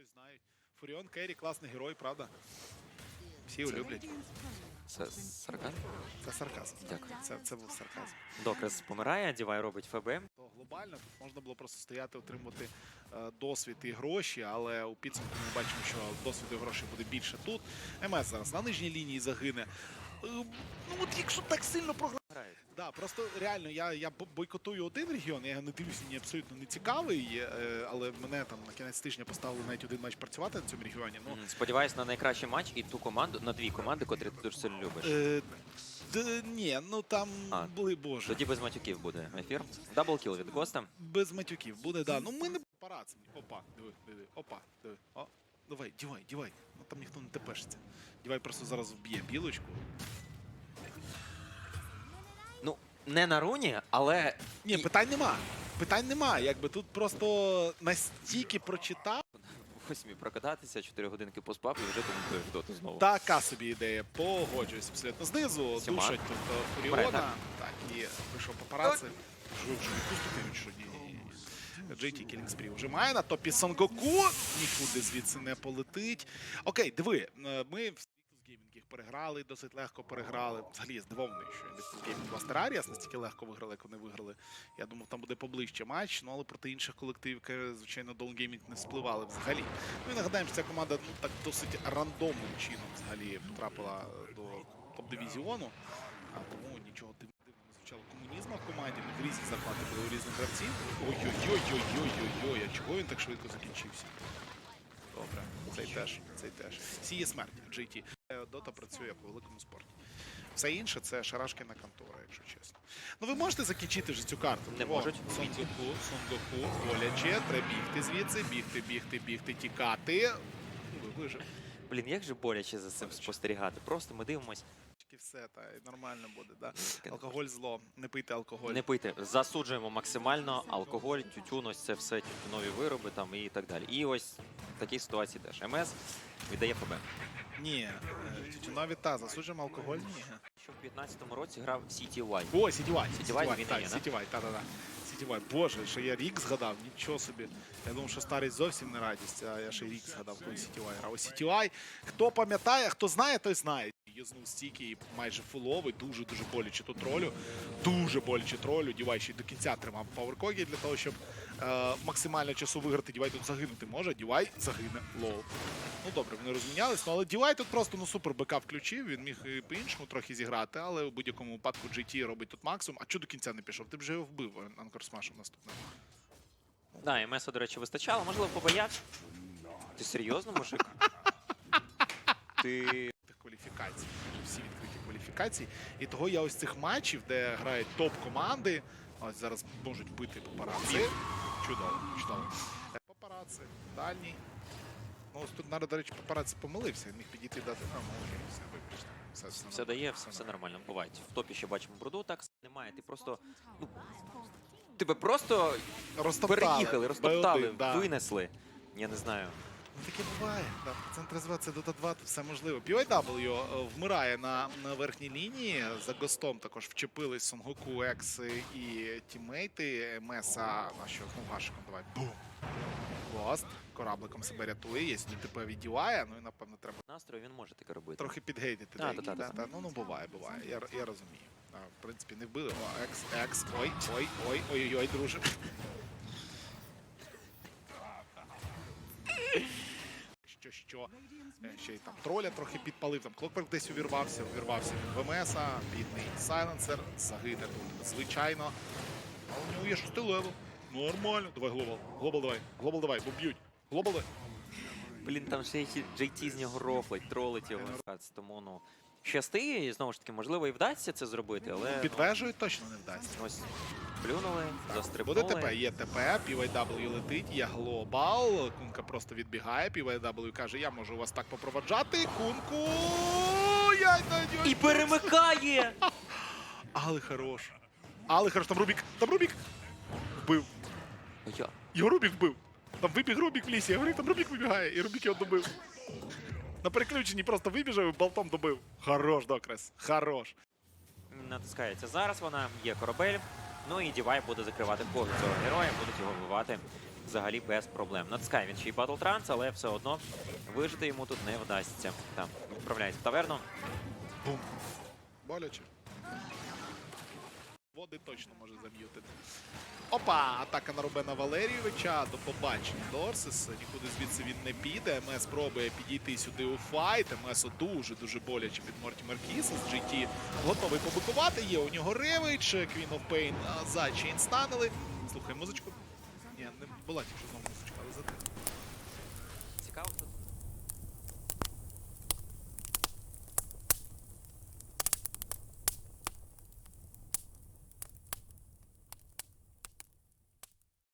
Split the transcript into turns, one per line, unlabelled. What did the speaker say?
щось знають. Фуріон Керрі класний герой, правда? Всі його люблять.
Це сарказм?
Це сарказм.
Дякую.
Це, це був сарказм.
Докрес помирає, Дівай робить ФБ.
То глобально тут можна було просто стояти, отримувати е, досвід і гроші, але у підсумку ми бачимо, що досвіду і грошей буде більше тут. МС зараз на нижній лінії загине. Е, ну от якщо так сильно програти.
Грають.
Да, просто реально я, я бо- бойкотую один регіон, я не дивлюся, мені абсолютно не цікавий, е, але мене там на кінець тижня поставили навіть один матч працювати на цьому регіоні. Ну,
Сподіваюсь на найкращий матч і ту команду, на дві команди, котрі ти дуже сильно любиш.
е, д, ні, ну там
А,
були боже.
Тоді без матюків буде ефір. Даблкіл від Госта.
Без матюків буде, да. Ну ми не параці. Опа, диви, диви, опа, диви. О, давай, дівай, дівай. Ну там ніхто не тепешиться. Дівай просто зараз вб'є білочку.
Не на руні, але
Ні, питань нема. Питань нема. Якби тут просто настільки прочитав.
восьмі прокататися, 4 годинки поспав і вже коментуєш доту знову.
Така собі ідея. Погоджуюсь абсолютно знизу.
Сіма.
Душать тут е, Фуріона.
Так?
І вийшов папараці. Жук, що відпустити, що ні. JT Killing Spree вже має на топі Сонгоку. Нікуди звідси не полетить. Окей, диви, е, ми Gaming їх переграли, досить легко переграли. Взагалі здивований, що Gaming Blaster Arias настільки легко виграли, як вони виграли. Я думав, там буде поближче матч, ну але проти інших колективів, звичайно, Dawn Gaming не спливали взагалі. Ну і нагадаємо, що ця команда ну, так досить рандомним чином взагалі потрапила до топ-дивізіону. А тому нічого дивного звучало комунізму в команді, в різні зарплати були у різних гравців. Ой-ой-ой-ой-ой-ой-ой, а чого він так швидко закінчився? Добре, цей теж, цей теж. Сіє смерть, GT. Дота працює як у великому спорті. Все інше це шарашкина контора, якщо чесно. Ну ви можете закінчити вже цю карту?
Не
О,
можуть.
Сонгоку, Сонгоку, боляче, треба бігти звідси, бігти, бігти, бігти, тікати. Ну, ви вижив.
Блін, як же боляче за цим спостерігати. Просто ми дивимось.
Все, та і нормально буде, да? Алкоголь зло, не пийте алкоголь.
Не пийте, засуджуємо максимально алкоголь, тютюн, ось це все тютюнові вироби там і так далі. І ось в такій ситуації теж МС віддає ФБ.
Ні, е, тютюнові та, засуджуємо алкоголь, ні.
Що в 15-му році грав CTY.
О, Сітівай.
Сітівай, він
так,
є?
Сітівай, та-та-та. Сітівай. Боже, що я рік згадав, нічого собі. Я думав, що старість зовсім не радість, а я ще й рік згадав, коли Сітівай грав. Ось Сітівай, хто пам'ятає, хто знає, той знає. Юзнув стійки і майже фуловий, дуже-дуже боляче тут тролю. Дуже боляче тролю. Дівай ще й до кінця тримав паверкогі для того, щоб е, максимально часу виграти. Дівай тут загинути може. Дівай загине лоу. Ну добре, вони розмінялись, ну, але Дівай тут просто ну супер БК включив. Він міг і по-іншому трохи зіграти, але у будь-якому випадку GT робить тут максимум. А чого до кінця не пішов? Ти б вже його вбив Анкор Смашем наступним.
Да, МС, до речі, вистачало, можливо, побоявся. Ти серйозно, мужик? Ти
кваліфікацій. Всі відкриті кваліфікації. І того я ось цих матчів, де грають топ-команди. Ось зараз можуть бити папараці. Чудово, чудово. Е, Папараці, дальній. Ну, ось тут, до речі, папараці помилився. Міг підійти дати. А, ну окей, все, вибачте. Все, все,
все дає, все, все нормально, буває. В топі ще бачимо бруду, так немає. Ти просто. Ну, тебе просто
Розтоптали.
переїхали, розтоптали,
Б1, да.
винесли. Я не знаю.
Ну таке буває. Да. Центр це Dota 2, все можливо. PYW е, вмирає на, на верхній лінії. За гостом також вчепились Сонгоку, Екс і тімейти. Меса на що? Ну, Вашиком, давай. Бум. Гост. Корабликом себе рятує. Є ДТП від UI, ну і напевно треба
Настрою він може таке робити.
трохи підгейтити.
Та, та, та, та.
Ну, ну буває, буває. Я, я розумію. В принципі, не вбили. О, екс, екс. Ой, ой, ой, ой, ой, ой, друже. Що, що, е, ще й там троля трохи підпалив, там Клокверк десь увірвався, увірвався від ВМСа, бідний сайленсер, загине тут, звичайно. Але у нього є шостий левел. Нормально. Давай, глобал. Глобал давай. Глобал давай, бо б'ють. Глобал давай.
Блін, там ще й JT з нього рофлить, тролить його. Тому ну щасти, і знову ж таки, можливо, і вдасться це зробити, але ну,
Підвежують точно не вдасться.
ось плюнули, застрибнули.
Буде ТП, є ТП, PYW летить, є глобал. Кунка просто відбігає, PYW каже, я можу вас так попроваджати. Кунку. Я
І перемикає!
Але хорош. Але хорош, там Рубік, там Рубік. Вбив.
Я.
Його Рубік вбив. Там вибіг Рубік в лісі, я говорю, там Рубік вибігає, і Рубік його добив. На переключенні просто вибіжав і болтом добив. Хорош, Докрес, хорош.
Натискається зараз вона, є корабель. Ну і Дівай буде закривати погляд цього героя, будуть його вбивати взагалі без проблем. Натискає він ще й Battle Trance, але все одно вижити йому тут не вдасться. Там відправляється в таверну.
Бум. Боляче. Води точно може зам'ютити. Опа! Атака на Рубена Валерійовича. До побачення Дорсис. Нікуди звідси він не піде. МС пробує підійти сюди у файт. МС дуже-дуже боляче від Морті Маркіса. З GT готовий побикувати. Є у нього Ревич. Queen of Pain за чейн станили. Слухай музичку. Ні, не була тільки знову музичка, але за те.
Цікаво,